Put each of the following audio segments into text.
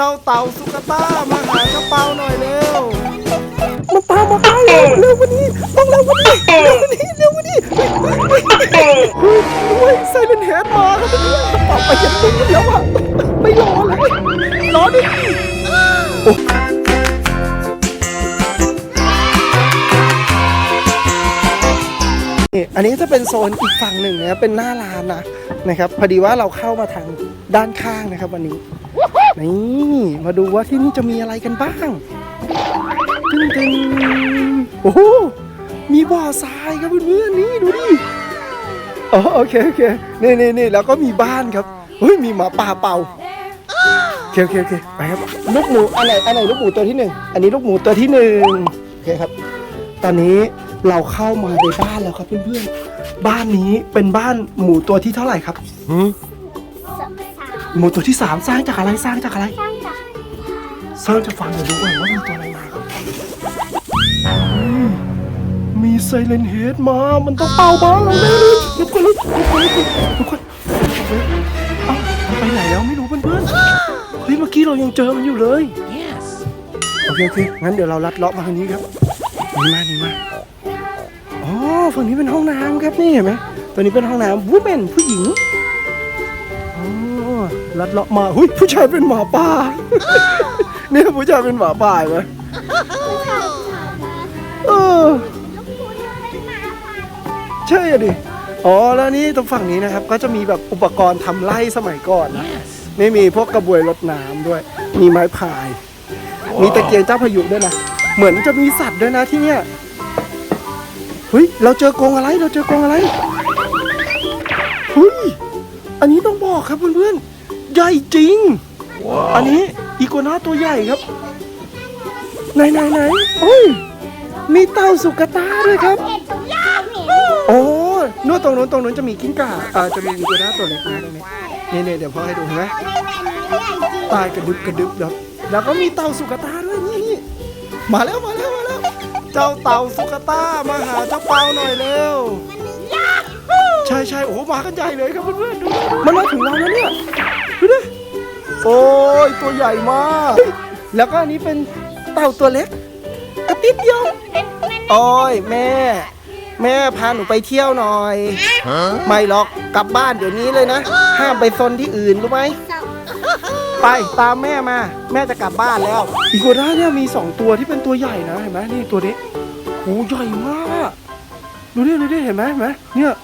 จ้าเต่าสุกต้ามาหาเจ้าเปาหน่อยเร็วมาตามาใกล้เร็วเร็ววันนี้ต้องเร็ววันนี้เร็ววันนี้เร็ววันนี้เฮ้ยเฮ้ยเฮ้ยไซเลนเฮดมาครับเพื่อนต่อไปยังตุ้งแล้วอะไม่รอเลยรอดิโอ้นี่อันนี้จะเป็นโซนอีกฝั่งหนึ่งนะเป็นหน้าร้านนะนะครับ พอดีว่าเราเข้ามาทางด้านข้างนะครับวันนี้ นี่ มาดูว่าที่นี่จะมีอะไรกันบ้างตึ้งตึ้งโอ้โหมีบ่อทรายครับเพื่อนๆนี่ดูดิอ๋อโอเคโอเคนี่นี่นี่แล้วก็มีบ้านครับเฮ้ยมีหมาป่าเป่าโอเคโอเคโอเคไปครับลูกหมูอันไหนอันไหนลูกหมูตัวที่หนึ่งอันนี้ลูกหมูตัวที่หนึ่งโอเคครับ ตอนนี้เราเข้ามาในบ้านแล้วครับเพื่อนๆบ้านนี้เป็นบ้านหมูตัวที่เท่าไหร่ครับหมูตัวที่สามสร้างจากอะไรสร้างจากอะไรสร้าง จากฟังเดี๋ยวดูก่อนว่ามีตัวอะไรมาครับอืมมีไซเลนเฮดมา มันต้องเป่าบ้างเราแน่เลยทุกคนทุกคนทุกคนเอ้ามันไปไหนแล้วไม่รู้เพื่อนๆเฮ้ยเมื่อกี้เรายังเจอมันอยู่เลย โอเคโอเคงั้นเดี๋ยวเราลัดเลาะมาทางนี้ครับนี่มานี่มาอ๋อฝั่งนี้เป็นห้องน้ำครับนี่เห็นไหมตัวนี้เป็นห้องน้ำวูแมนผู้หญิงอ๋อลัดเลาะมาหุ้ยผู้ชายเป็นหมาป่า นี่ผู้ชายเป็นหมาป่าไหมเออใช่อะดิอ๋อแล้วนี่ตรงฝั่งนี้นะครับ ก็จะมีแบบอุปกรณ์ทำไร่สมัยก่อนนะไม่มีพวกกระบวยรดน้ำด้วย มีไม้พาย มีตะเกียงเจ้าพายุด้วยนะเหมือนจะมีสัตว์ด้วยนะที่เนี่ยเฮ้ยเราเจอกรงอะไรเราเจอกรงอะไรเฮ้ยอันนี้ต้องบอกครับเพื่อนๆใหญ่จริง อันนี้ อีโกนาตัวใหญ่ครับ ไหนไหนไหนโอ้ยมีเต่าสุกตาด้วยครับ โอ้นู่นตรงนู้นตรงนู้นจะมีกิ้งก่าอ่าจะมีอีโกนาตัวเล็กนะตรงนี้นี่นี่เดี๋ยวพ่อให้ดูเห็นไหมตายกระดึบกระดึบครับ แล้วก็มีเต่าสุกตาด้วยนี่นี่มาแล้วมาแล้วมาแล้ว เจ้าเต่าสุกตามาหาเจ้าเปาหน่อยเร็วใช่ใช่โอ้มากันใหญ่เลยครับเพื่อนๆดูมันมาถึงเราแล้วเนี่ยดูดิ โอ้ยตัวใหญ่มาก แล้วก็อันนี้เป็นเต่าตัวเล็กกระติดเดียวโอ้ยแม่ แม่พาหนูไปเที่ยวหน่อย ไม่หรอกกลับบ้านเดี๋ยวนี้เลยนะ ห้ามไปซนที่อื่นรู้ไหมไปตามแม่มา แม่จะกลับบ้านแล้วอีโกด้าเนี่ยมีสองตัวที่เป็นตัวใหญ่นะเห็นไหมนี่ตัวนี้โอ้ใหญ่มากดูดิดูดิเห็นไหมเห็นไหมเนี่ย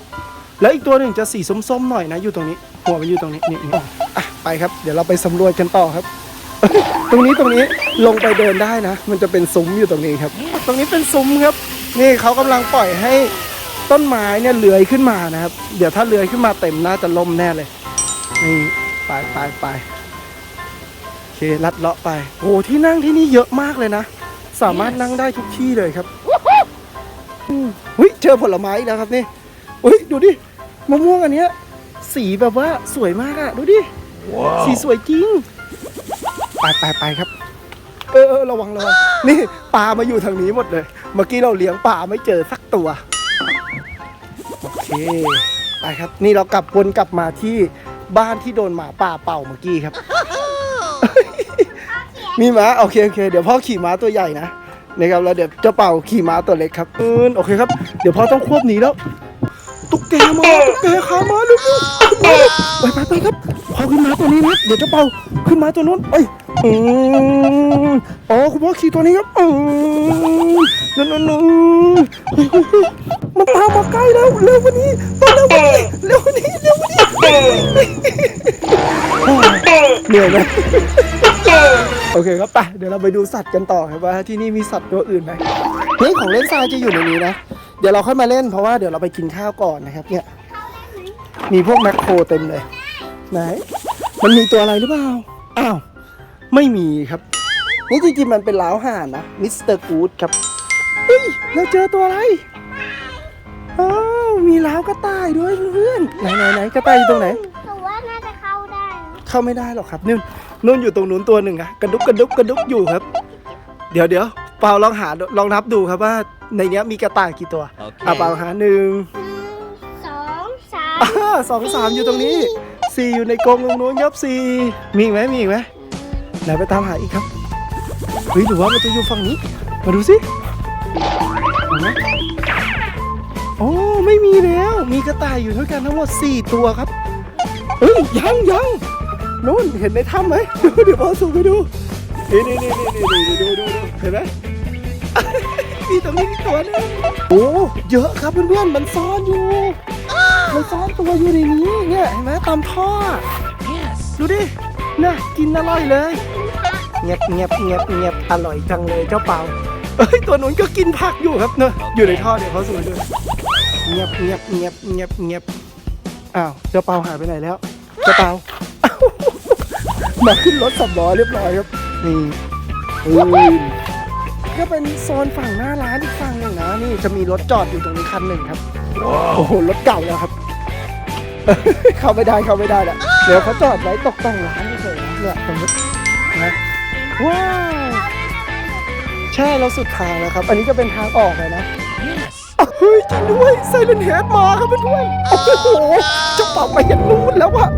แล้วอีกตัวหนึ่งจะสีส้มๆหน่อยนะอยู่ตรงนี้ หัวมันอยู่ตรงนี้นี่นี่อะไปครับ เดี๋ยวเราไปสำรวจกันต่อครับ ตรงนี้ตรงนี้ลงไปเดินได้นะ มันจะเป็นซุ้มอยู่ตรงนี้ครับ ตรงนี้เป็นซุ้มครับ นี่เขากำลังปล่อยให้ต้นไม้เนี่ยเลื้อยขึ้นมานะครับ เดี๋ยวถ้าเลื้อยขึ้นมาเต็มน่าจะล่มแน่เลย นี่ไปไปไปโอเคลัดเลาะไป โอ้ที่นั่งที่นี่เยอะมากเลยนะ สามารถนั่งได้ทุกที่เลยครับอืมเฮ้ยเจอผลไม้อีกแล้วครับนี่เฮ้ยดูดิมะม่วงอันเนี้ย สีแบบว่าสวยมากอะดูดิ สีสวยจริง ไปไปไปครับ เออเออระวังระวังนี่ปลามาอยู่ทางนี้หมดเลย เมื่อกี้เราเลี้ยงปลาไม่เจอสักตัว โอเค ไปครับ นี่เรากลับวนกลับมาที่บ้านที่โดนหมาป่าเป่าเมื่อกี้ครับ มีม้าโอเคโอเค เดี๋ยวพ่อขี่ม้าตัวใหญ่นะนะครับแล้วเดี๋ยวเจ้าเป่าขี่ม้าตัวเล็กครับอืนโอเคครับ เดี๋ยวพ่อต้องควบหนีแล้ว ตุ๊กแกมาตุ๊กแกขามาลูกไปไปไปครับพอขึ้นมาตัวนี้นะเดี๋ยวเจะเป่าขึ้นมาตัวนู้นเอ้ยอืมอ๋อคุณพ่อขี่ตัวนี้ครับอืมนั่นนั่นนั่นมันตามมาใกล้แล้วเร็วกวันนี้ต้องเร็วกวันนี้เร็วกวันนี้เร็วกวันนี้เหนื่อยไหม โอเคครับไปเดี๋ยวเราไปดูสัตว์กันต่อครับว่าที่นี่มีสัตว์ตัวอื่นไหมเฮ้ยของเล่นทรายจะอยู่ในนี้นะ เดี๋ยวเราค่อยมาเล่นเพราะว่าเดี๋ยวเราไปกินข้าวก่อนนะครับ เนี่ย มีพวกแมคโครเต็มเลยไหนมันมีตัวอะไรหรือเปล่า อ้าว ไม่มีครับ นี่จริงๆมันเป็นล้าวห่านนะ มิสเตอร์กูดครับ เฮ้ย เราเจอตัวอะไร อ้าว มีล้าวกระต่ายด้วยเพื่อนๆไหนไหนไหนกระต่ายอยู่ตรงไหนหนูว่าน่าจะเข้าได้นะเข้าไม่ได้หรอกครับนู่ นนู่นอยู่ตรงนู้นตัวหนึ่งอะกระดุกกระดุกกระดุกอยู่ครับ เดี๋ยวเดี๋ยวเปาลองหาลองนับดูครับว่าในเนี้ยมีกระต่ายกี่ตัวอะเปาหาหนึ่งสองสามอ่าสองสามอยู่ตรงนี้สี่อยู่ในกรงตรงนู้นครับสี่มีอีกไหมมีอีกไหมไหนไปตามหาอีกครับเฮ้ยหรือว่ามันจะอยู่ฝั่งนี้มาดูสิเห็นไหมโอ้ไม่มีแล้ว มีกระต่ายอยู่ด้วยกันทั้งหมด4ตัวครับเฮ้ยยังยัง นู่นเห็นในถ้ำไหมดูเดี๋ยวพอสูงไปดู นี่นี่นี่นี่นี่ดูดูดูดูเห็นไหมมีตรงนี้มีตัวหนึงโอ้เยอะครับเพื่อนๆมันซ่อนอยู่ มันซ่อนตัวอยู่ในนี้เนี่ยเห็นไหมตามท่อดูดิน่ะกินอร่อยเลยเงียบเงียบเงียบเงียบอร่อยจังเลยเจ้าเปาเอ้ยตัวนู้นก็กินผักอยู่ครับเนอะอยู่ในท่อเดี๋ยวเขาสูดด้วยเงียบเงียบเงียบเงียบเงียบอ้าวเจ้าเปาหายไปไหนแล้ว เจ้าเปาอ้าว มาขึ้นรถสำล้อเรียบร้อยครับนี่อุ้ยก็เป็นโซนฝั่งหน้าร้านอีกฝั่งหนึ่งนะนี่จะมีรถจอดอยู่ตรงนี้คันหนึ่งครับโอ้โหรถเก่าแล้วครับ เข้าไม่ได้เข้าไม่ได้ละเดี๋ยวเขาจอดไว้ตกแต่งร้านเฉยๆนะเนี่ยตรงนี้นะว้าวใช่เราสุดทางแล้วครับ อันนี้จะเป็นทางออกเลยนะอะเฮ้ยจริงด้วยไซเลนเฮดมาครับเพื่อนๆโอ้โหเจะปรับไปยันนู้นแล้วอะ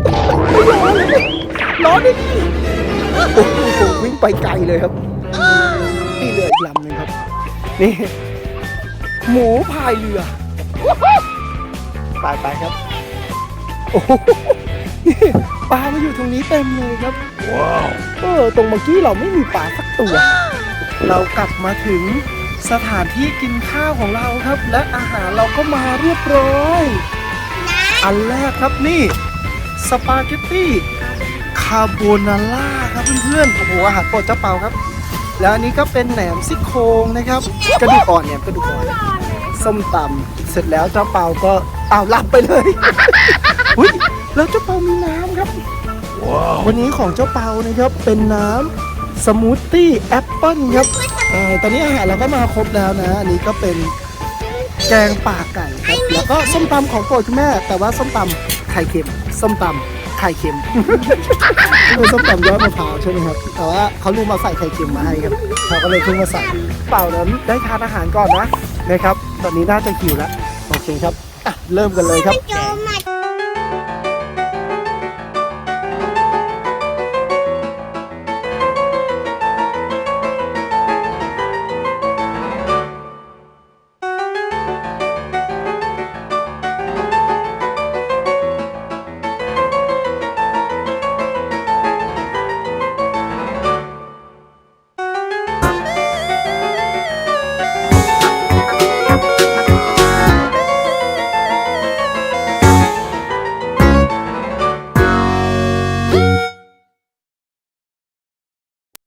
ไม่รอเลย รอได้ดิโอ้โหวิ่งไปไกลเลยครับ นี่เรืออีกลำหนึ่งครับ นี่ หมูพายเรือไปไปๆครับ โอ้โหนี่ปลามาอยู่ตรงนี้เต็มเลยครับ ว้าว เออ ตรงเมื่อกี้เราไม่มีปลาสักตัว เรากลับมาถึงสถานที่กินข้าวของเราครับ และอาหารเราก็มาเรียบร้อย อันแรกครับนี่ สปาเกตตี้คาโบนาร่าครับเพื่อนๆโอ้โหอาหารโปรดเจ้าเปาครับ แล้วอันนี้ก็เป็นแหนมซี่โครงนะครับ กระดูกอ่อนเนี่ยกระดูกอ่อนส้มตำเสร็จแล้วเจ้าเปาก็อ้าวหลับไปเลยอุ้ยแล้วเจ้าเปามีน้ำครับ วันนี้ของเจ้าเปานะครับเป็นน้ำสมูทตี้แอปเปิ้ลครับเอ่อตอนนี้อาหารเราก็มาครบแล้วนะ อันนี้ก็เป็นแกงป่าไก่ครับแล้วก็ส้มตำของโปรดคุณแม่ แต่ว่าส้มตำไข่เค็ม ส้มตำ ไข่เค็มคือส้มตำยอดมะพร้าวใช่ไหมครับ แต่ว่าเขาลืมมาใส่ไข่เค็มมาให้ครับเขาก็เลยเพิ่งมาใส่เปล่านั้นได้ทานอาหารก่อนนะนะครับ ตอนนี้น่าจะหิวแล้ว โอเคครับอะเริ่มกันเลยครับ เ